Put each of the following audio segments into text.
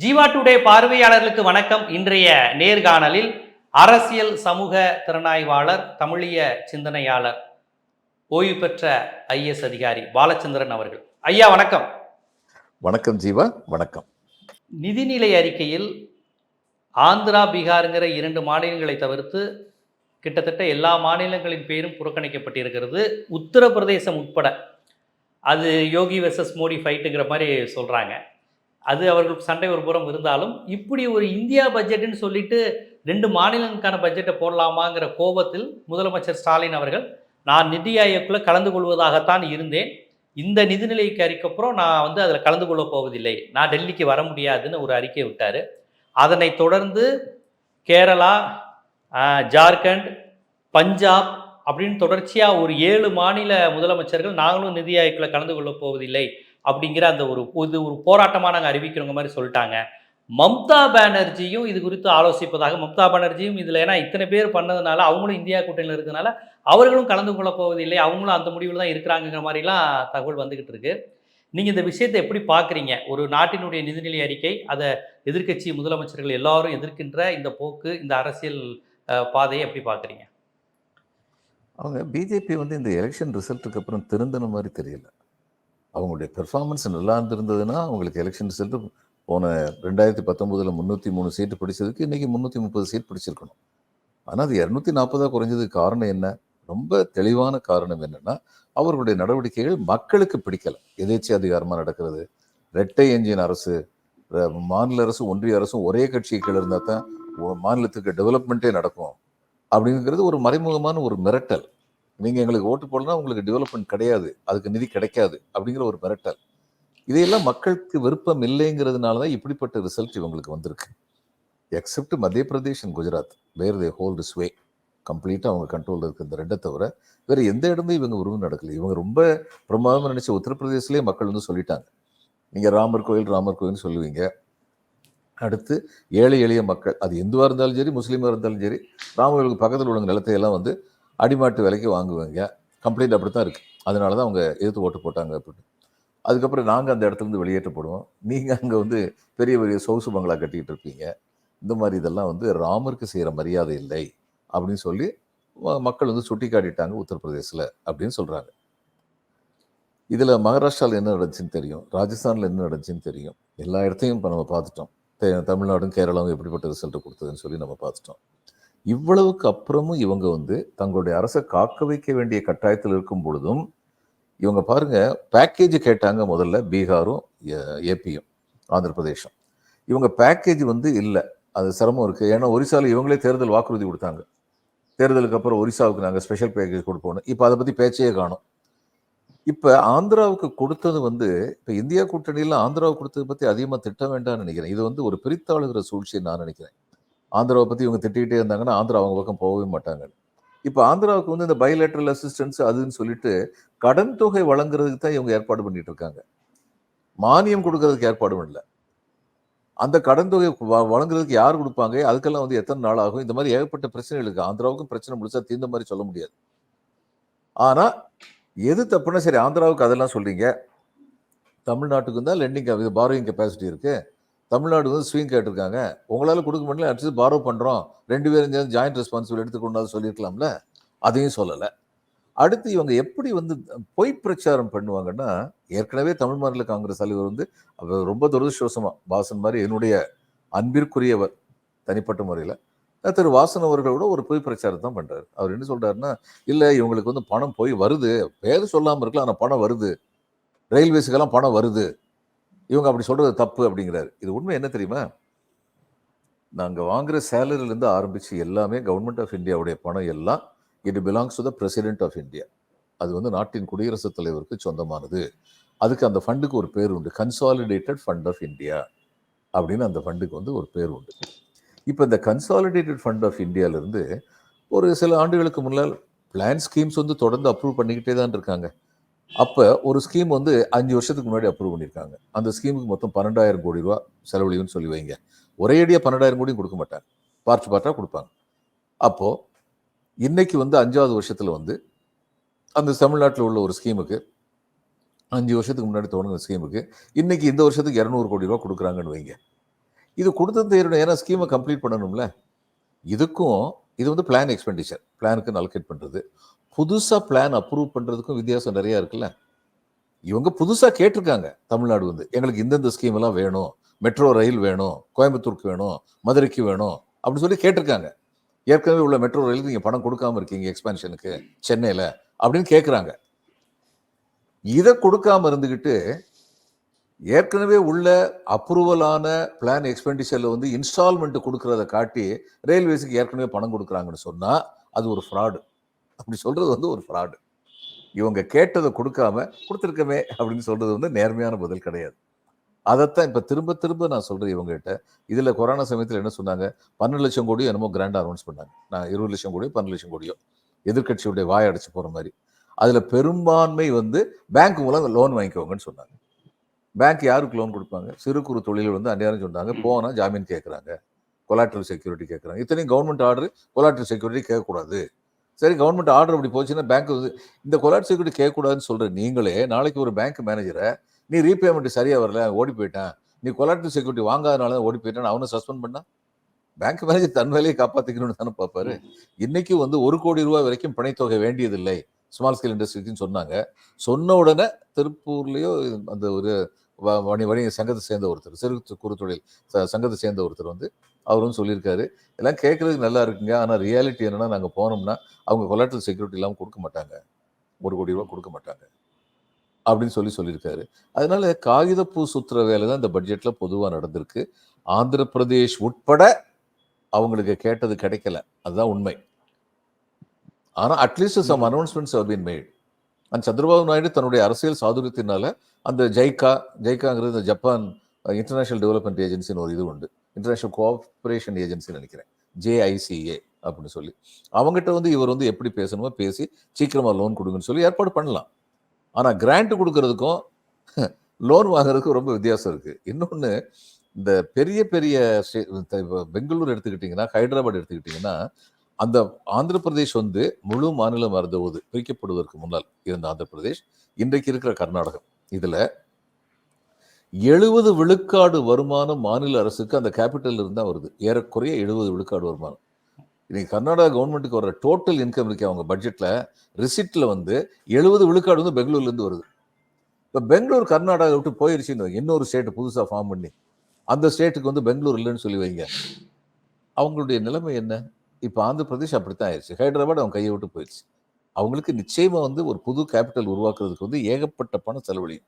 Jeeva today பார்வையாளர்களுக்கு வணக்கம். இன்றைய நேர்காணலில் அரசியல் சமூக திறனாய்வாளர் தமிழிய சிந்தனையாளர் ஓய்வு பெற்ற ஐஎஸ் அதிகாரி பாலச்சந்திரன் அவர்கள். ஐயா வணக்கம். வணக்கம் ஜீவா வணக்கம். நிதிநிலை அறிக்கையில் ஆந்திரா பீகாருங்கிற இரண்டு மாநிலங்களை தவிர்த்து கிட்டத்தட்ட எல்லா மாநிலங்களின் பேரும் புறக்கணிக்கப்பட்டிருக்கிறது. உத்தரப்பிரதேசம் உட்பட அது யோகி வெர்சஸ் மோடி ஃபைட்டுங்கிற மாதிரி சொல்கிறாங்க அது அவர்களுக்கு சண்டை ஒரு புறம் இருந்தாலும் இப்படி ஒரு இந்தியா பட்ஜெட்டுன்னு சொல்லிட்டு ரெண்டு மாநிலங்களுக்கான பட்ஜெட்டை போடலாமாங்கிற கோபத்தில் முதலமைச்சர் ஸ்டாலின் அவர்கள் நான் நிதி ஆயோக்குள்ள கலந்து கொள்வதாகத்தான் இருந்தேன். இந்த நிதிநிலைக்கு அறிக்கப்புறம் நான் வந்து அதில் கலந்து கொள்ளப் போவதில்லை. நான் டெல்லிக்கு வர முடியாதுன்னு ஒரு அறிக்கை விட்டார். அதனை தொடர்ந்து கேரளா ஜார்க்கண்ட் பஞ்சாப் அப்படின்னு தொடர்ச்சியாக ஒரு ஏழு மாநில முதலமைச்சர்கள் நாங்களும் நிதி ஆயோக்கில் கலந்து கொள்ளப் போவதில்லை. அப்படிங்கிற அந்த ஒரு இது ஒரு போராட்டமாக நாங்கள் அறிவிக்கிறோங்க மாதிரி சொல்லிட்டாங்க. மம்தா பானர்ஜியும் இது குறித்து ஆலோசிப்பதாக மம்தா பானர்ஜியும் இதில் ஏன்னா இத்தனை பேர் பண்ணதுனால அவங்களும் இந்தியா கூட்டணியில் இருக்கிறதுனால அவர்களும் கலந்து கொள்ளப் போவதில்லை. அவங்களும் அந்த முடிவில் தான் இருக்கிறாங்கிற மாதிரிலாம் தகவல் வந்துக்கிட்டு இருக்கு. நீங்கள் இந்த விஷயத்தை எப்படி பார்க்குறீங்க ஒரு நாட்டினுடைய நிதிநிலை அறிக்கை அதை எதிர்க்கட்சி முதலமைச்சர்கள் எல்லாரும் எதிர்க்கின்ற இந்த போக்கு இந்த அரசியல் பாதையை எப்படி பார்க்குறீங்க அவங்க பிஜேபி வந்து இந்த எலெக்ஷன் ரிசல்ட்டுக்கு அப்புறம் திருந்தின மாதிரி தெரியல. அவங்களுடைய பெர்ஃபார்மன்ஸ் நல்லா இருந்திருந்ததுன்னா அவங்களுக்கு எலெக்ஷன் ரிசல்ட் போன ரெண்டாயிரத்தி பத்தொம்போதில் முந்நூற்றி மூணு சீட்டு பிடிச்சதுக்கு இன்றைக்கி முந்நூற்றி முப்பது சீட் பிடிச்சிருக்கணும். ஆனால் அது இரநூத்தி நாற்பதாக குறைஞ்சதுக்கு காரணம் என்ன? ரொம்ப தெளிவான காரணம் என்னன்னா அவர்களுடைய நடவடிக்கைகள் மக்களுக்கு பிடிக்கலை. எதேச்சி அதிகாரமாக நடக்கிறது? ரெட்டை என்ஜின் அரசு மாநில அரசு ஒன்றிய அரசும் ஒரே கட்சி கீழே இருந்தால் தான் மாநிலத்துக்கு டெவலப்மெண்ட்டே நடக்கும். அப்படிங்கிறது ஒரு மறைமுகமான ஒரு மிரட்டல். நீங்கள் எங்களுக்கு ஓட்டு போடலன்னா உங்களுக்கு டெவலப்மெண்ட் கிடையாது. அதுக்கு நிதி கிடைக்காது அப்படிங்கிற ஒரு மிரட்டல். இதையெல்லாம் மக்களுக்கு விருப்பம் இல்லைங்கிறதுனால தான் இப்படிப்பட்ட ரிசல்ட் இவங்களுக்கு வந்திருக்கு. Except Madhya Pradesh and Gujarat where they hold is way கம்ப்ளீட்டாக அவங்க கண்ட்ரோலில் இருக்குது இந்த ரெண்டை தவிர வேறு எந்த இடமே இவங்க உருவம் நடக்கல. இவங்க ரொம்ப பிரமாதமாக நினச்ச உத்தரப்பிரதேசிலே மக்கள் வந்து சொல்லிட்டாங்க. நீங்கள் ராமர் கோயில் ராமர் கோயில்னு சொல்லுவீங்க. அடுத்து ஏழை எளிய மக்கள். அது இந்துவா இருந்தாலும் சரி முஸ்லீமாக இருந்தாலும் சரி ராமர் பக்கத்தில் உள்ள நிலத்தையெல்லாம் வந்து அடிமாட்டு விலைக்கு வாங்குவாங்க. கம்ப்ளைண்ட் அப்படி தான் இருக்குது அதனால தான் அவங்க எதிர்த்து ஓட்டு போட்டாங்க அப்படின்னு. அதுக்கப்புறம் நாங்கள் அந்த இடத்துல இருந்து வெளியேற்றப்படுவோம். நீங்கள் அங்கே வந்து பெரிய பெரிய சொகுசு பங்களா கட்டிக்கிட்டு இருப்பீங்க. இந்த மாதிரி இதெல்லாம் வந்து ராமருக்கு செய்கிற மரியாதை இல்லை அப்படின்னு சொல்லி ம- மக்கள் வந்து சுட்டி காட்டிட்டாங்க உத்தரப்பிரதேசில் அப்படின்னு சொல்கிறாங்க இதில் மகாராஷ்டிராவில் என்ன நடந்துச்சுன்னு தெரியும். ராஜஸ்தானில் என்ன நடந்துச்சுன்னு தெரியும். எல்லா இடத்தையும் இப்போ நம்ம பார்த்துட்டோம். தமிழ்நாடும் கேரளாவும் எப்படிப்பட்ட ரிசல்ட் கொடுத்ததுன்னு சொல்லி நம்ம பார்த்துட்டோம். இவ்வளவுக்கு அப்புறமும் இவங்க வந்து தங்களுடைய அரசை காக்க வைக்க வேண்டிய கட்டாயத்தில் இருக்கும் பொழுதும் இவங்க பாருங்க பேக்கேஜ் கேட்டாங்க முதல்ல பீகாரும் ஏபியும் ஆந்திர பிரதேசம் இவங்க பேக்கேஜ் வந்து இல்லை. அது சிரமம் இருக்குது ஏன்னா ஒரிசாவில் இவங்களே தேர்தல் வாக்குறுதி கொடுத்தாங்க. தேர்தலுக்கு அப்புறம் ஒரிசாவுக்கு நாங்கள் ஸ்பெஷல் பேக்கேஜ் கொடுப்போம்னு. இப்போ அதை பற்றி பேச்சே காணும். இப்போ ஆந்திராவுக்கு கொடுத்தது வந்து இப்போ இந்தியா கூட்டணியில் ஆந்திராவுக்கு கொடுத்தது பற்றி அதிகமாக திட்ட வேண்டாம்னு நினைக்கிறேன். இது வந்து ஒரு பிரித்தாளுகிற சூழ்ச்சியை நான் நினைக்கிறேன். ஆந்திராவை பற்றி இவங்க திட்டிக்கிட்டே இருந்தாங்கன்னா ஆந்திரா அவங்க பக்கம் போகவே மாட்டாங்க. இப்போ ஆந்திராவுக்கு வந்து இந்த பைலேட்ரல் அசிஸ்டன்ஸ் அதுன்னு சொல்லிட்டு கடன் தொகை வழங்குறதுக்கு தான் இவங்க ஏற்பாடு பண்ணிட்டு இருக்காங்க. மானியம் கொடுக்கறதுக்கு ஏற்பாடு பண்ணல அந்த கடன் தொகை வ- வழங்குறதுக்கு யார் கொடுப்பாங்க? அதுக்கெல்லாம் வந்து எத்தனை நாள் ஆகும்? இந்த மாதிரி ஏகப்பட்ட பிரச்சனைகளுக்கு ஆந்திராவுக்கும் பிரச்சனை முடிச்சா தீர்ந்த மாதிரி சொல்ல முடியாது. ஆனால் எது தப்புன்னா சரி ஆந்திராவுக்கு அதெல்லாம் சொல்றீங்க. தமிழ்நாட்டுக்கு தான் லெண்டிங் பாரோயிங் கெப்பாசிட்டி இருக்குது தமிழ்நாடு வந்து ஸ்விங் கேட்டிருக்காங்க. உங்களால் கொடுக்க முடியல அட்லீஸ்ட் பாரோ பண்ணுறோம் ரெண்டு பேரும் சேர்ந்து ஜாயிண்ட் ரெஸ்பான்சிபிள் எடுத்துக்கொண்டாது சொல்லியிருக்கலாம்ல? அதையும் சொல்லலை. அடுத்து இவங்க எப்படி வந்து பொய் பிரச்சாரம் பண்ணுவாங்கன்னா ஏற்கனவே தமிழ் மாநில காங்கிரஸ் தலைவர் வந்து அவர் ரொம்ப துரதிருஷ்டவசமாக வாசன் மாதிரி என்னுடைய அன்பிற்குரியவர் தனிப்பட்ட முறையில். திரு வாசன் அவர்களோட ஒரு பொய் பிரச்சாரம் தான் பண்ணுறாரு அவர் என்ன சொல்கிறாருன்னா இல்லை இவங்களுக்கு வந்து பணம் போய் வருது. பேர் சொல்லாமல் இருக்கலாம் ஆனால் பணம் வருது. ரயில்வேஸுக்கெல்லாம் பணம் வருது. இவங்க அப்படி சொல்றது தப்பு அப்படிங்கிறாரு. இது உண்மை என்ன தெரியுமா? நாங்க வாங்குற சேலரில இருந்து ஆரம்பிச்சு எல்லாமே கவர்மெண்ட் ஆஃப் இந்தியாவுடைய பணம் எல்லாம் it belongs to the president of India அது வந்து நாட்டின் குடியரசுத் தலைவருக்கு சொந்தமானது. அதுக்கு அந்த ஃபண்டுக்கு ஒரு பேர் உண்டு. கன்சாலிடேட்டட் ஃபண்ட் ஆஃப் இந்தியா அப்படின்னு அந்த ஃபண்டுக்கு வந்து ஒரு பேர் உண்டு. இப்போ இந்த கன்சாலிடேட்டட் ஃபண்ட் ஆஃப் இந்தியாவிலேருந்து ஒரு சில ஆண்டுகளுக்கு முன்னால் பிளான் ஸ்கீம்ஸ் வந்து தொடர்ந்து அப்ரூவ் பண்ணிக்கிட்டே தான் இருக்காங்க. அப்போ ஒரு ஸ்கீம் வந்து அஞ்சு வருஷத்துக்கு முன்னாடி அப்ரூவ் பண்ணியிருக்காங்க. அந்த ஸ்கீமுக்கு மொத்தம் பன்னெண்டாயிரம் கோடி ரூபா செலவழிவுன்னு சொல்லி வைங்க. ஒரே அடியாக பன்னெண்டாயிரம் கோடியும் கொடுக்க மாட்டாங்க. பார்ட் பார்ட்டாக கொடுப்பாங்க. அப்போது இன்னைக்கு வந்து அஞ்சாவது வருஷத்தில் வந்து அந்த தமிழ்நாட்டில் உள்ள ஒரு ஸ்கீமுக்கு அஞ்சு வருஷத்துக்கு முன்னாடி தொடங்கின ஸ்கீமுக்கு இன்னைக்கு இந்த வருஷத்துக்கு இரநூறு கோடி ரூபா கொடுக்குறாங்கன்னு வைங்க. இது கொடுத்தது தேரணும். ஏன்னா ஸ்கீமை கம்ப்ளீட் பண்ணணும்ல. இதுக்கும் இது வந்து பிளான் எக்ஸ்பெண்டிச்சர் பிளானுக்கு அலோகேட் பண்ணுறது புதுசாக பிளான் அப்ரூவ் பண்ணுறதுக்கும் வித்தியாசம் நிறையா இருக்குல்ல? இவங்க புதுசாக கேட்டிருக்காங்க தமிழ்நாடு வந்து. எங்களுக்கு இந்தந்த ஸ்கீம் எல்லாம் வேணும். மெட்ரோ ரயில் வேணும். கோயம்புத்தூருக்கு வேணும். மதுரைக்கு வேணும். அப்படின்னு சொல்லி கேட்டிருக்காங்க. ஏற்கனவே உள்ள மெட்ரோ ரயிலுக்கு நீங்கள் பணம் கொடுக்காம இருக்கீங்க எக்ஸ்பான்ஷனுக்கு சென்னையில் அப்படின்னு கேட்குறாங்க. இதை கொடுக்காம இருந்துக்கிட்டு ஏற்கனவே உள்ள அப்ரூவலான பிளான் எக்ஸ்பெண்டிச்சரில் வந்து இன்ஸ்டால்மெண்ட் கொடுக்கறத காட்டி ரயில்வேஸுக்கு ஏற்கனவே பணம் கொடுக்குறாங்கன்னு சொன்னால் அது ஒரு ஃப்ராடு அப்படி சொல்கிறது வந்து ஒரு ஃப்ராடு இவங்க கேட்டதை கொடுக்காம கொடுத்துருக்கமே அப்படின்னு சொல்கிறது வந்து நேர்மையான பதில் கிடையாது. அதைத்தான் இப்போ திரும்ப திரும்ப நான் சொல்கிறேன் இவங்ககிட்ட. இதில் கொரோனா சமயத்தில் என்ன சொன்னாங்க? பன்னெண்டு லட்சம் கோடியோ என்னமோ கிராண்டாக அனௌன்ஸ் பண்ணாங்க. நான் இருபது லட்சம் கோடியோ பன்னெண்டு லட்சம் கோடியோ. எதிர்கட்சியுடைய வாய் அடைச்சு போகிற மாதிரி. அதில் பெரும்பான்மை வந்து பேங்க் மூலம் லோன் வாங்கிக்கோங்கன்னு சொன்னாங்க. பேங்க் யாருக்கு லோன் கொடுப்பாங்க? சிறு குறு தொழில் வந்து அந்நேரம் சொன்னாங்க. போனால் ஜாமீன் கேட்குறாங்க கொலாட்ரல் செக்யூரிட்டி கேட்குறாங்க இத்தனையும் கவர்மெண்ட் ஆர்டர் கொலாட்ரல் செக்யூரிட்டி கேட்கக்கூடாது சரி கவர்மெண்ட் ஆர்டர் அப்படி போச்சுன்னா பேங்க் வந்து இந்த கொலாட் செக்யூரிட்டி கேட்கக்கூடாதுன்னு சொல்கிற நீங்களே நாளைக்கு ஒரு பேங்க் மேனேஜரை நீ ரீபேமெண்ட் சரியாக வரல ஓடி போயிட்டேன். நீ கொலாட் செக்யூரிட்டி வாங்காதனால தான் ஓடி போயிட்டேன் அவனை சஸ்பெண்ட் பண்ணா? பேங்க் மேனேஜர் தன் வேலையை காப்பாற்றிக்கணும்னு தானே பார்ப்பாரு. இன்னைக்கு வந்து ஒரு கோடி ரூபாய் வரைக்கும் பிணைத்தொகை வேண்டியதில்லை. ஸ்மால் ஸ்கேல் இண்டஸ்ட்ரிக்குன்னு சொன்னாங்க. சொன்ன உடனே திருப்பூர்லேயோ அந்த ஒரு வணி வணிக சங்கத்தை சேர்ந்த ஒருத்தர் சிறு குறு தொழில் சங்கத்தை சேர்ந்த ஒருத்தர் வந்து அவரும் சொல்லியிருக்காரு. எல்லாம் கேட்கறதுக்கு நல்லா இருக்குங்க. ஆனால் ரியாலிட்டி என்னன்னா நாங்கள் போனோம்னா அவங்க கொலாட்டல் செக்யூரிட்டி இல்லாமல் கொடுக்க மாட்டாங்க. ஒரு கோடி ரூபா கொடுக்க மாட்டாங்க. அப்படின்னு சொல்லி சொல்லியிருக்காரு. அதனால காகிதப்பூ சுத்துற வேலை தான் இந்த பட்ஜெட்டில் பொதுவாக நடந்திருக்கு. ஆந்திர பிரதேஷ் உட்பட அவங்களுக்கு கேட்டது கிடைக்கல. அதுதான் உண்மை. ஆனால் at least some announcements have been அந்த சந்திரபாபு நாயுடு தன்னுடைய அரசியல் சாதுரியத்தினால அந்த ஜைகா ஜைகாங்கிறது இந்த ஜப்பான் இன்டர்நேஷனல் டெவலப்மெண்ட் ஏஜென்சின்னு ஒரு இது உண்டு. இன்டர்நேஷனல் கோஆப்ரேஷன் ஏஜென்சின்னு நினைக்கிறேன். ஜேஐசிஏ அப்படின்னு சொல்லி. அவங்ககிட்ட வந்து இவர் வந்து எப்படி பேசணுமோ பேசி சீக்கிரமாக லோன் கொடுங்கன்னு சொல்லி ஏற்பாடு பண்ணலாம். ஆனால் கிராண்ட் கொடுக்கறதுக்கும் லோன் வாங்குறதுக்கும் ரொம்ப வித்தியாசம் இருக்குது இன்னொன்று இந்த பெரிய பெரிய ஸ்டே- பெங்களூர் எடுத்துக்கிட்டிங்கன்னா ஹைதராபாத் எடுத்துக்கிட்டிங்கன்னா அந்த ஆந்திர பிரதேஷ் வந்து முழு மாநிலம் இருந்தபோது பிரிக்கப்படுவதற்கு முன்னால் இருந்த ஆந்திர பிரதேஷ் இன்றைக்கு இருக்கிற கர்நாடகம். இதில் எழுபது விழுக்காடு வருமானம் மாநில அரசுக்கு அந்த கேபிட்டல் இருந்தால் வருது. ஏறக்குறைய எழுபது விழுக்காடு வருமானம். இன்னைக்கு கர்நாடகா கவர்மெண்ட்டுக்கு வர டோட்டல் இன்கம் இருக்கு அவங்க பட்ஜெட்டில் ரிசிப்ட்ல வந்து எழுபது விழுக்காடு வந்து பெங்களூர்லேருந்து வருது. இப்போ பெங்களூர் கர்நாடகா விட்டு போயிருச்சுன்னு இன்னொரு ஸ்டேட் புதுசாக ஃபார்ம் பண்ணி அந்த ஸ்டேட்டுக்கு வந்து பெங்களூர் இல்லைன்னு சொல்லி வைங்க. அவங்களுடைய நிலைமை என்ன? இப்போ ஆந்திர பிரதேஷ் அப்படித்தான் ஆயிடுச்சு. ஹைதராபாத் அவங்க கையை விட்டு போயிடுச்சு. அவங்களுக்கு நிச்சயமாக வந்து ஒரு புது கேபிட்டல் உருவாக்குறதுக்கு வந்து ஏகப்பட்ட பணம் செலவழியும்.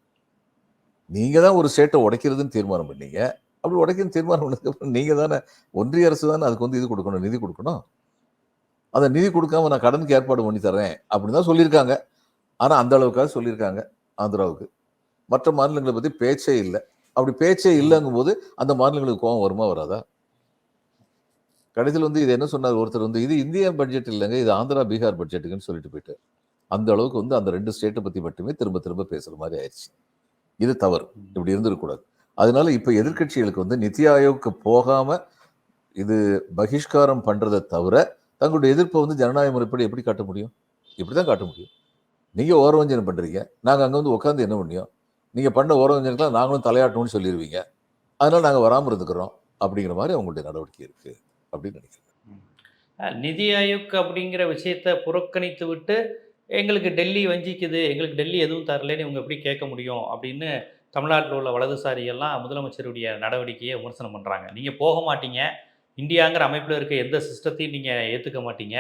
நீங்கள் தான் ஒரு ஸ்டேட்டை உடைக்கிறதுன்னு தீர்மானம் பண்ணீங்க. அப்படி உடைக்கிற தீர்மானம் பண்ணதுக்கப்புறம் நீங்கள் தானே ஒன்றிய அரசு தானே அதுக்கு வந்து இது கொடுக்கணும் நிதி கொடுக்கணும். அந்த நிதி கொடுக்காம நான் கடனுக்கு ஏற்பாடு பண்ணி தரேன் அப்படின்னு தான் சொல்லியிருக்காங்க. ஆனால் அந்த அளவுக்காக சொல்லியிருக்காங்க ஆந்திராவுக்கு. மற்ற மாநிலங்களை பற்றி பேச்சே இல்லை. அப்படி பேச்சே இல்லைங்கும் போது அந்த மாநிலங்களுக்கு கோபம் வருமா வராதா? கடைசியில் வந்து இது என்ன சொன்னார்? ஒருத்தர் வந்து இது இந்திய பட்ஜெட் இல்லைங்க இது ஆந்திரா பீகார் பட்ஜெட்டுக்குன்னு சொல்லிட்டு போயிட்டார். அந்த அளவுக்கு வந்து அந்த ரெண்டு ஸ்டேட்டை பற்றி மட்டுமே திரும்ப திரும்ப பேசுகிற மாதிரி ஆயிடுச்சு. இது தவறு. இப்படி இருந்திருக்கக்கூடாது. அதனால இப்போ எதிர்க்கட்சிகளுக்கு வந்து நித்தி ஆயோக்கு போகாமல் இது பகிஷ்காரம் பண்ணுறதை தவிர தங்களுடைய எதிர்ப்பை வந்து ஜனநாயக முறைப்படி எப்படி காட்ட முடியும்? இப்படி தான் காட்ட முடியும். நீங்கள் ஓரவஞ்சனம் பண்ணுறீங்க நாங்கள் அங்கே வந்து உட்காந்து என்ன பண்ணியும் நீங்கள் பண்ண ஓரவஞ்சனக்கெல்லாம் நாங்களும் தலையாட்டணும்னு சொல்லிடுவீங்க அதனால் நாங்கள் வராமல் இருந்துக்கிறோம் அப்படிங்கிற மாதிரி அவங்களுடைய நடவடிக்கை இருக்குது அப்படின்னு நினைக்கிறேன். நிதி ஆயோக் அப்படிங்கிற விஷயத்தை புறக்கணித்து விட்டு எங்களுக்கு டெல்லி வஞ்சிக்குது எங்களுக்கு டெல்லி எதுவும் தரலைன்னு இவங்க எப்படி கேட்க முடியும் அப்படின்னு தமிழ்நாட்டில் உள்ள வலதுசாரிகள்லாம் முதலமைச்சருடைய நடவடிக்கையை விமர்சனம் பண்ணுறாங்க நீங்கள் போக மாட்டீங்க. இந்தியாங்கிற அமைப்பில் இருக்க எந்த சிஸ்டத்தையும் நீங்கள் ஏற்றுக்க மாட்டீங்க.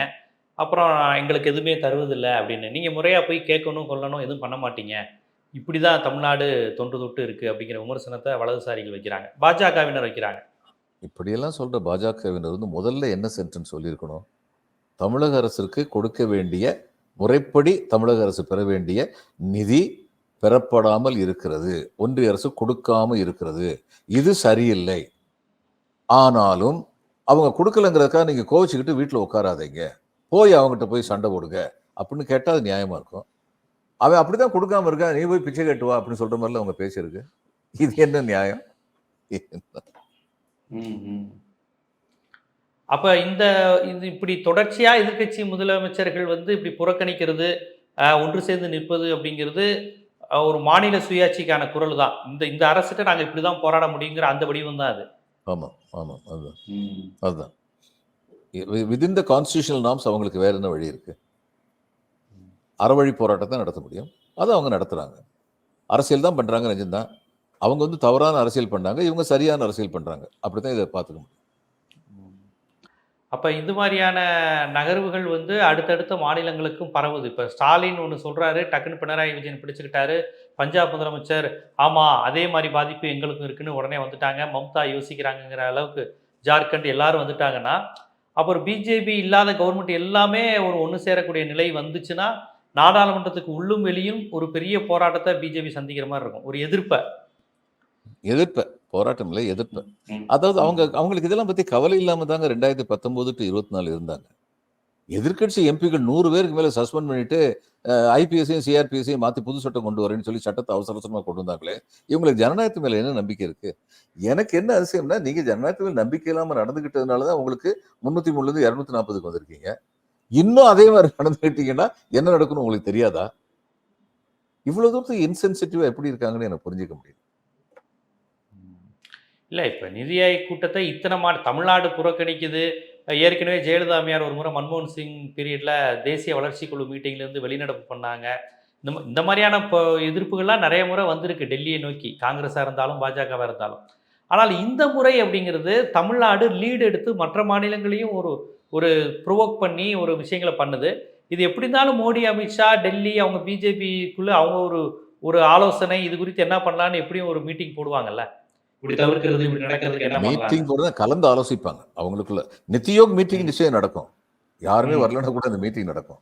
அப்புறம் எங்களுக்கு எதுவுமே தருவதில்லை அப்படின்னு. நீங்கள் முறையாக போய் கேட்கணும் கொள்ளணும் எதுவும் பண்ண மாட்டீங்க. இப்படி தான் தமிழ்நாடு தொன்று தொட்டு இருக்குது அப்படிங்கிற விமர்சனத்தை வலதுசாரிகள் வைக்கிறாங்க. பாஜகவினர் வைக்கிறாங்க. இப்படியெல்லாம் சொல்கிற பாஜகவினர் வந்து முதல்ல என்ன சென்டென்ஸ் சொல்லியிருக்கணும்? தமிழக அரசிற்கு கொடுக்க வேண்டிய முறைப்படி தமிழக அரசு பெற வேண்டிய நிதி பெறப்படாமல் இருக்கிறது. ஒன்றிய அரசு கொடுக்காமல் இருக்கிறது. இது சரியில்லை. ஆனாலும் அவங்க கொடுக்கலங்கிறதுக்காக நீங்கள் கோவிச்சுக்கிட்டு வீட்டில் உட்காராதீங்க. போய் அவங்ககிட்ட போய் சண்டை போடுங்க. அப்படின்னு கேட்டால் அது நியாயமாக இருக்கும். அவன் அப்படிதான் கொடுக்காம இருக்கான். நீ போய் பிச்சை கட்டு வா அப்படின்னு சொல்கிற மாதிரிலாம் அவங்க பேசியிருக்கு. இது என்ன நியாயம்? அப்ப இந்த இது இப்படி தொடர்ச்சியா எதிர்க்கட்சி முதலமைச்சர்கள் வந்து இப்படி புறக்கணிக்கிறது ஒன்று சேர்ந்து நிற்பது அப்படிங்கிறது ஒரு மாநில சுயாட்சிக்கான குரல் தான் இந்த இந்த அரசுகிட்ட நாங்க இப்படி தான் போராட முடியுங்கிற அந்த வடிவம் தான் அது. ஆமாம் ஆமாம் அதுதான். அதுதான். விதின் த கான்ஸ்டியூஷனல் நாம்ஸ் அவங்களுக்கு வேற என்ன வழி இருக்கு? அறவழி போராட்டத்தை நடத்த முடியும். அதை அவங்க நடத்துறாங்க. அரசியல் தான் பண்றாங்க நிஜம்தான் அவங்க வந்து தவறான அரசியல் பண்ணாங்க இவங்க சரியான அரசியல் பண்ணுறாங்க அப்படி தான் இதை பார்த்துக்க முடியும். அப்ப இந்த மாதிரியான நகர்வுகள் வந்து அடுத்தடுத்த மாநிலங்களுக்கும் பரவுது. இப்போ ஸ்டாலின் ஒன்று சொல்கிறாரு டக்குன்னு பினராயி விஜயன் பிடிச்சிக்கிட்டாரு பஞ்சாப் முதலமைச்சர் ஆமாம் அதே மாதிரி பாதிப்பு எங்களுக்கும் இருக்குன்னு உடனே வந்துட்டாங்க. மம்தா யோசிக்கிறாங்கங்கிற அளவுக்கு ஜார்க்கண்ட் எல்லாரும் வந்துட்டாங்கன்னா அப்புறம் பிஜேபி இல்லாத கவர்மெண்ட் எல்லாமே ஒரு ஒன்று சேரக்கூடிய நிலை வந்துச்சுன்னா நாடாளுமன்றத்துக்கு உள்ளும் வெளியும் ஒரு பெரிய போராட்டத்தை பிஜேபி சந்திக்கிற மாதிரி இருக்கும். ஒரு எதிர்ப்பை. எதிர்ப்ப போராட்டம் இல்லை எதிர்ப்ப. அதாவது அவங்க அவங்களுக்கு இதெல்லாம் பத்தி கவலை இல்லாம தாங்க ரெண்டாயிரத்தி பத்தொன்பது டு இருபத்தி நாலு இருந்தாங்க. எதிர்க்கட்சி எம்பிக்கள் நூறு பேருக்கு மேல சஸ்பெண்ட் பண்ணிட்டு ஐபிஎஸ்ஸையும் சிஆர்பிஎஸ்ஸையும் மாத்தி புது சட்டம் கொண்டு வரேன்னு சொல்லி சட்டத்தை அவசர அவசரமா கொண்டு வந்தாங்களே இவங்களுக்கு ஜனநாயகத்து மேல என்ன நம்பிக்கை இருக்கு? எனக்கு என்ன அதிசயம்னா நீங்க ஜனநாயகத்து மேல நம்பிக்கை இல்லாம நடந்துகிட்டதுனாலதான் உங்களுக்கு முன்னூத்தி மூணுல இருந்து இருநூத்தி நாற்பதுக்கு வந்திருக்கீங்க. இன்னும் அதே மாதிரி நடந்துக்கிட்டீங்கன்னா என்ன நடக்கும்னு உங்களுக்கு தெரியாதா? இவ்வளவு தூரத்துக்கு இன்சென்சிட்டிவா எப்படி இருக்காங்கன்னு எனக்கு புரிஞ்சுக்க முடியும் இல்லை இப்போ நிதி ஆயோக் கூட்டத்தை இத்தனை மா தமிழ்நாடு புறக்கணிக்குது. ஏற்கனவே ஜெயலலிதா அம்மையார் ஒரு முறை மன்மோகன் சிங் பீரியடில் தேசிய வளர்ச்சி குழு மீட்டிங்லேருந்து வெளிநடப்பு பண்ணாங்க. இந்த இந்த மாதிரியான இப்போ எதிர்ப்புகள்லாம் நிறைய முறை வந்திருக்கு டெல்லியை நோக்கி. காங்கிரஸாக இருந்தாலும் பாஜகவாக இருந்தாலும். ஆனால் இந்த முறை அப்படிங்கிறது தமிழ்நாடு லீடு எடுத்து மற்ற மாநிலங்களையும் ஒரு ஒரு ப்ரொவோக் பண்ணி ஒரு விஷயங்களை பண்ணுது. இது எப்படி இருந்தாலும் மோடி அமித்ஷா டெல்லி அவங்க பிஜேபிக்குள்ளே அவங்க ஒரு ஒரு ஆலோசனை இது குறித்து என்ன பண்ணலான்னு எப்படியும் ஒரு மீட்டிங் போடுவாங்கல்ல. இப்படி தவிர்க்கிறது இப்படி நடக்கிறதுக்கு என்ன மீட்டிங் போடுறத கலந்து ஆலோசிப்பாங்க. அவங்களுக்குள்ள நித்தியோக் மீட்டிங் நிச்சயம் நடக்கும். யாருமே. வரலன்னா கூட அந்த மீட்டிங் நடக்கும்.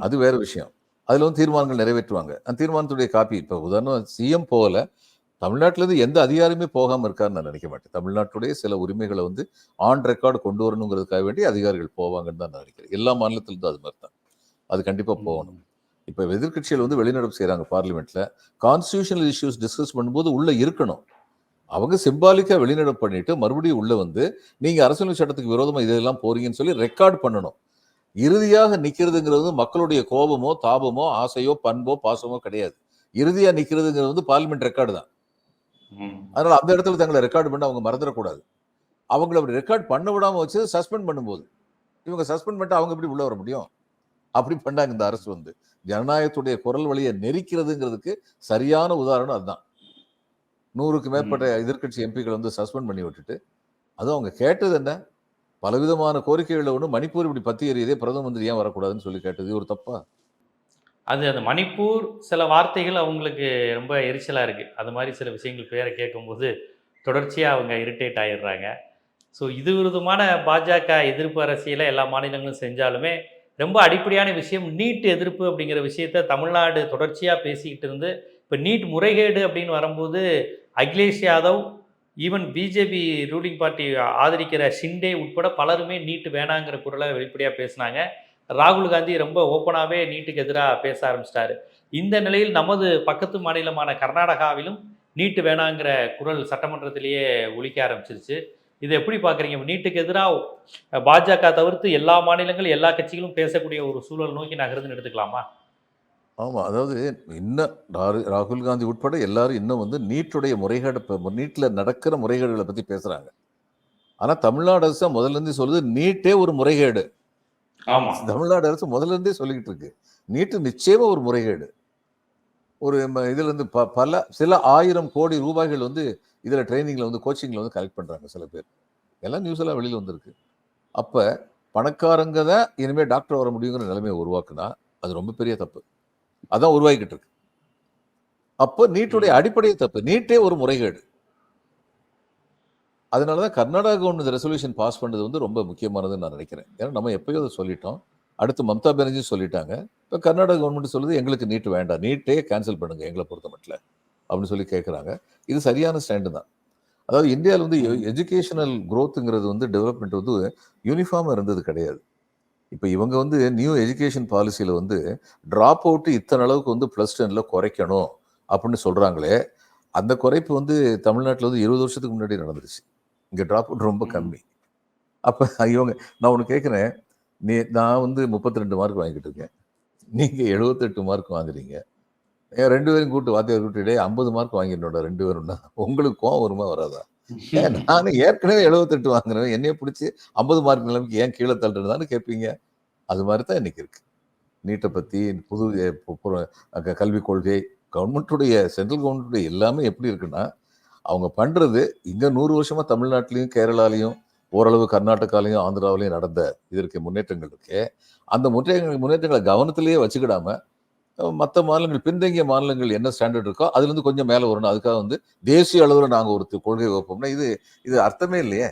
அது வேற விஷயம். அதுல வந்து தீர்மானங்கள் நிறைவேற்றுவாங்க. அந்த தீர்மானத்துடைய காப்பி இப்ப உதாரணம் சிஎம் போகல. தமிழ்நாட்டுல இருந்து எந்த அதிகாரமே போகாம இருக்காருன்னு நான் நினைக்க மாட்டேன். தமிழ்நாட்டுடைய சில உரிமைகளை வந்து ஆன் ரெக்கார்டு கொண்டு வரணுங்கிறதுக்காக வேண்டி அதிகாரிகள் போவாங்கன்னு தான் நான் நினைக்கிறேன். எல்லா மாநிலத்திலும் அது மாதிரி தான் அது கண்டிப்பா போகணும். இப்ப எதிர்க்கட்சிகள் வந்து வெளிநடப்பு செய்றாங்க பார்லிமெண்ட்ல. கான்ஸ்டியூஷனல் இஷ்யூஸ் டிஸ்கஸ் பண்ணும்போது உள்ள இருக்கணும். அவங்க சிம்பாலிக்கா வெளிநடப்பு பண்ணிட்டு மறுபடியும் உள்ள வந்து நீங்க அரசியல் சட்டத்துக்கு விரோதமா இதெல்லாம் போறீங்கன்னு சொல்லி ரெக்கார்ட் பண்ணணும். இறுதியாக நிக்கிறதுங்கிறது மக்களுடைய கோபமோ தாபமோ ஆசையோ பண்போ பாசமோ கிடையாது. இறுதியா நிக்கிறதுங்கிறது வந்து பார்லிமெண்ட் ரெக்கார்டு தான். அதனால அந்த இடத்துல தங்களை ரெக்கார்டு பண்ண அவங்க மறந்துடக்கூடாது. அவங்கள அப்படி ரெக்கார்ட் பண்ண விடாம வச்சு சஸ்பெண்ட் பண்ணும்போது இவங்க சஸ்பெண்ட் பண்ணிட்டு அவங்க எப்படி உள்ள வர முடியும்? அப்படி பண்ணாங்க இந்த அரசு வந்து. ஜனநாயகத்துடைய குரல் வழியை நெரிக்கிறதுங்கிறதுக்கு சரியான உதாரணம் அதுதான். நூறுக்கு மேற்பட்ட எதிர்க்கட்சி எம்பிக்கள் வந்து சஸ்பெண்ட் பண்ணி விட்டுட்டு அதுவும் அவங்க கேட்டது என்ன? பலவிதமான கோரிக்கைகள் ஒன்று மணிப்பூர் இப்படி பத்தி எறியதே பிரதம மந்திரி ஏன் வரக்கூடாதுன்னு சொல்லி கேட்டது ஒரு தப்பா? அது அந்த மணிப்பூர் சில வார்த்தைகள் அவங்களுக்கு ரொம்ப எரிச்சலாக இருக்குது அது மாதிரி சில விஷயங்கள் பேரை கேட்கும்போது தொடர்ச்சியாக அவங்க இரிட்டேட் ஆயிடுறாங்க. ஸோ இது விருதுமான பாஜக எதிர்ப்பு அரசியலை எல்லா மாநிலங்களும் செஞ்சாலுமே ரொம்ப அடிப்படையான விஷயம் நீட் எதிர்ப்பு அப்படிங்கிற விஷயத்த தமிழ்நாடு தொடர்ச்சியாக பேசிக்கிட்டு இருந்து இப்போ நீட் முறைகேடு அப்படின்னு வரும்போது Akhilesh Yadav even BJP ruling party ஆதரிக்கிற Shinde உட்பட பலருமே நீட்டு வேணாங்கிற குரலை வெளிப்படையாக பேசினாங்க. ராகுல் காந்தி ரொம்ப ஓப்பனாகவே நீட்டுக்கு எதிராக பேச ஆரம்பிச்சிட்டாரு. இந்த நிலையில் நமது பக்கத்து மாநிலமான கர்நாடகாவிலும் நீட்டு வேணாங்கிற குரல் சட்டமன்றத்திலேயே ஒழிக்க ஆரம்பிச்சிருச்சு. இதை எப்படி பார்க்குறீங்க? நீட்டுக்கு எதிராக பாஜக தவிர்த்து எல்லா மாநிலங்களும் எல்லா கட்சிகளும் பேசக்கூடிய ஒரு சூழல் நோக்கி நகருதுன்னு எடுத்துக்கலாமா? ஆமா அதாவது இன்னும் ராரு- ராகுல் காந்தி உட்பட எல்லாரும் இன்னும் வந்து நீட்டுடைய முறைகேடு இப்ப நீட்ல நடக்கிற முறைகேடுகளை பத்தி பேசுறாங்க. ஆனா தமிழ்நாடு அரசு தான் முதல்ல இருந்தே சொல்லுது நீட்டே ஒரு முறைகேடு. ஆமாம் தமிழ்நாடு அரசு முதல்ல இருந்தே சொல்லிக்கிட்டு இருக்கு. நீட்டு நிச்சயமா ஒரு முறைகேடு. ஒரு ம- இதுல இருந்து ப பல சில ஆயிரம் கோடி ரூபாய்கள் வந்து இதுல ட்ரைனிங்ல வந்து கோச்சிங்ல வந்து கலெக்ட் பண்றாங்க சில பேர். எல்லாம் நியூஸ் எல்லாம் வெளியில வந்திருக்கு. அப்ப பணக்காரங்க தான் இனிமே டாக்டர் வர முடியுங்கிற நிலைமையை உருவாக்குனா அது ரொம்ப பெரிய தப்பு. அதான் உருவாக்கிட்டு இருக்கு. அப்போ நீட்டுடைய அடிப்படையே தப்பு. நீட்டே ஒரு முறைகேடு. அதனாலதான் கர்நாடகா கவர்மெண்ட் ரெசல்யூஷன் பாஸ் பண்ணது வந்து ரொம்ப முக்கியமானதுன்னு நான் நினைக்கிறேன். ஏன்னா நம்ம எப்பயோ அதை சொல்லிட்டோம். அடுத்து மம்தா பானர்ஜி சொல்லிட்டாங்க. இப்போ கர்நாடகா கவர்மெண்ட் சொல்லுது எங்களுக்கு நீட் வேண்டாம். நீட்டே கேன்சல் பண்ணுங்க எங்களை பொறுத்த மட்டும் அப்படின்னு சொல்லி கேட்குறாங்க இது சரியான ஸ்டாண்டு தான். அதாவது இந்தியாவில் வந்து எஜுகேஷனல் growthங்கிறது வந்து டெவலப்மெண்ட் வந்து யூனிஃபார்மாக இருந்தது கிடையாது. இப்போ இவங்க வந்து நியூ எஜுகேஷன் பாலிசியில் வந்து ட்ராப் அவுட் இத்தனை அளவுக்கு வந்து ப்ளஸ் டென்னில் குறைக்கணும் அப்படின்னு சொல்கிறாங்களே அந்த குறைப்பு வந்து தமிழ்நாட்டில் வந்து இருபது வருஷத்துக்கு முன்னாடி நடந்துருச்சு. இங்கே ட்ராப் அவுட் ரொம்ப கம்மி. அப்போ இவங்க நான் ஒன்று கேட்குறேன் நீ நான் வந்து முப்பத்தி ரெண்டு மார்க் வாங்கிட்டு இருக்கேன். நீங்கள் எழுபத்தெட்டு மார்க் வாங்குறீங்க. ஏன் ரெண்டு பேரும் கூட்டு வாத்தியார் கூட்டிட்டே ஐம்பது மார்க் வாங்கிடணும்டா ரெண்டு பேரும்னா உங்களுக்கு கோவம் வருமா வராதா? ஏன் நானும் ஏற்கனவே எழுபத்தெட்டு வாங்குறேன் என்னைய பிடிச்சி ஐம்பது மார்க் நிலைமைக்கு ஏன் கீழே தள்ளுறதான்னு கேட்பீங்க அது மாதிரி தான் இன்னைக்கு இருக்கு. நீட்டை பற்றி புது அஹ், கல்விக் கொள்கை கவர்மெண்ட்டுடைய சென்ட்ரல் கவர்மெண்ட்டுடைய எல்லாமே எப்படி இருக்குன்னா அவங்க பண்றது இங்க நூறு வருஷமா தமிழ்நாட்டிலையும் கேரளாலையும் ஓரளவு கர்நாடகாலையும் ஆந்திராவிலையும் நடந்த இதற்கு முன்னேற்றங்கள் இருக்கு. அந்த முன்னேற்றங்கள் முன்னேற்றங்களை கவனத்திலேயே வச்சுக்கிடாம மற்ற மாநிலங்கள் பின்தங்கிய மாநிலங்கள் என்ன ஸ்டாண்டர்ட் இருக்கோ அதுல இருந்து கொஞ்சம் மேல வரணும். அதுக்காக வந்து தேசிய அளவுல நாங்க ஒரு கொள்கை வைப்போம்னா இது இது அர்த்தமே இல்லையே.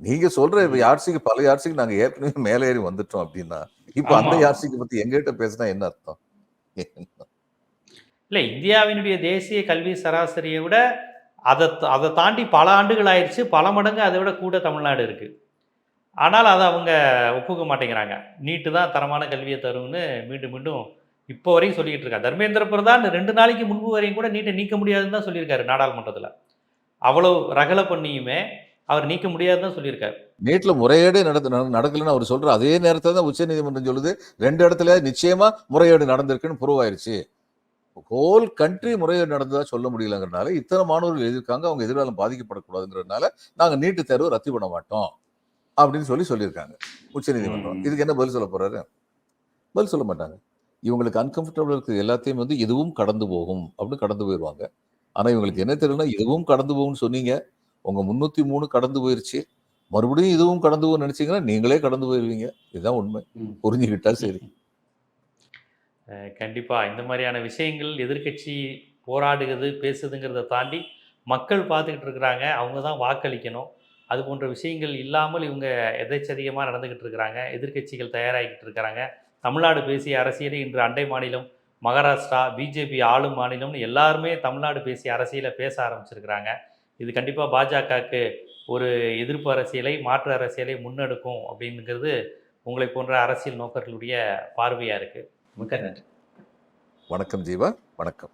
நீங்க சொல்ற இப்ப யார்சிக்கு பல யார்சிக்கு நாங்க ஏற்கனவே மேலே ஏறி வந்துட்டோம் அப்படின்னா இப்ப அந்த. யார்சிக்கு பத்தி எங்ககிட்ட பேசினா என்ன அர்த்தம்? இல்லை இந்தியாவினுடைய தேசிய கல்வி சராசரியை விட அதை அதை தாண்டி பல ஆண்டுகள் ஆயிடுச்சு. பல மடங்கு அதை விட கூட தமிழ்நாடு இருக்குது ஆனால் அதை அவங்க ஒப்புக்க மாட்டேங்கிறாங்க. நீட்டு தான் தரமான கல்வியை தரும்னு மீண்டும் மீண்டும் இப்போ வரையும் சொல்லிக்கிட்டு இருக்கா தர்மேந்திர பிரதான் ரெண்டு நாளைக்கு முன்பு வரையும் கூட நீட்டை நீக்க முடியாதுன்னு தான் சொல்லியிருக்காரு நாடாளுமன்றத்தில். அவ்வளோ ரகலை பண்ணியுமே அவர் நீக்க முடியாதுன்னு தான் சொல்லியிருக்காரு. நீட்டில் முறையீடு நடத்து நட- நடக்கலைன்னு அவர் சொல்கிற அதே நேரத்தில் தான் உச்ச நீதிமன்றம் சொல்லுது ரெண்டு இடத்துல நிச்சயமாக முறையீடு நடந்திருக்குன்னு ப்ரூவ் ஹோல் கண்ட்ரி முறையீடு நடந்ததாக சொல்ல முடியலங்கிறனால இத்தனை மாணவர்கள் எழுதியிருக்காங்க அவங்க எதிர்காலம் பாதிக்கப்படக்கூடாதுங்கிறதுனால நாங்கள் நீட்டு தேர்வு ரத்து பண்ண மாட்டோம். அப்படின்னு சொல்லி சொல்லியிருக்காங்க. உச்ச நீதிமன்றம். ம். இதுக்கு என்ன பதில் சொல்ல போறாரு? பதில் சொல்ல மாட்டாங்க. இவங்களுக்கு அன்கம்ஃபர்டபுள் இருக்கு எல்லாத்தையும் வந்து இதுவும் கடந்து போகும் அப்படின்னு கடந்து போயிடுவாங்க ஆனா இவங்களுக்கு என்ன தெரியலனா இதுவும் கடந்து போகும்னு சொன்னீங்க. உங்க முன்னூத்தி மூணு கடந்து போயிருச்சு. மறுபடியும் இதுவும் கடந்து போகும் நினைச்சீங்கன்னா நீங்களே கடந்து போயிருவீங்க. இதுதான் உண்மை. புரிஞ்சுக்கிட்டா சரி. கண்டிப்பாக இந்த மாதிரியான விஷயங்கள் எதிர்க்கட்சி போராடுகிறது பேசுதுங்கிறத தாண்டி மக்கள் பார்த்துக்கிட்டு இருக்கிறாங்க. அவங்க தான் வாக்களிக்கணும். அது போன்ற விஷயங்கள் இல்லாமல் இவங்க எதைச்சதிகமாக நடந்துக்கிட்டு இருக்கிறாங்க எதிர்க்கட்சிகள் தயாராகிக்கிட்டு இருக்கிறாங்க. தமிழ்நாடு பேசிய அரசியலை இன்று அண்டை மாநிலம் மகாராஷ்டிரா பிஜேபி ஆளும் மாநிலம்னு எல்லாருமே தமிழ்நாடு பேசிய அரசியலை பேச ஆரம்பிச்சிருக்கிறாங்க. இது கண்டிப்பாக பாஜகவுக்கு ஒரு எதிர்ப்பு அரசியலை மாற்று அரசியலை முன்னெடுக்கும் அப்படிங்கிறது உங்களை போன்ற அரசியல் நோக்கர்களுடைய பார்வையாக இருக்குது மிக்க நன்றி. வணக்கம் ஜீவா வணக்கம்.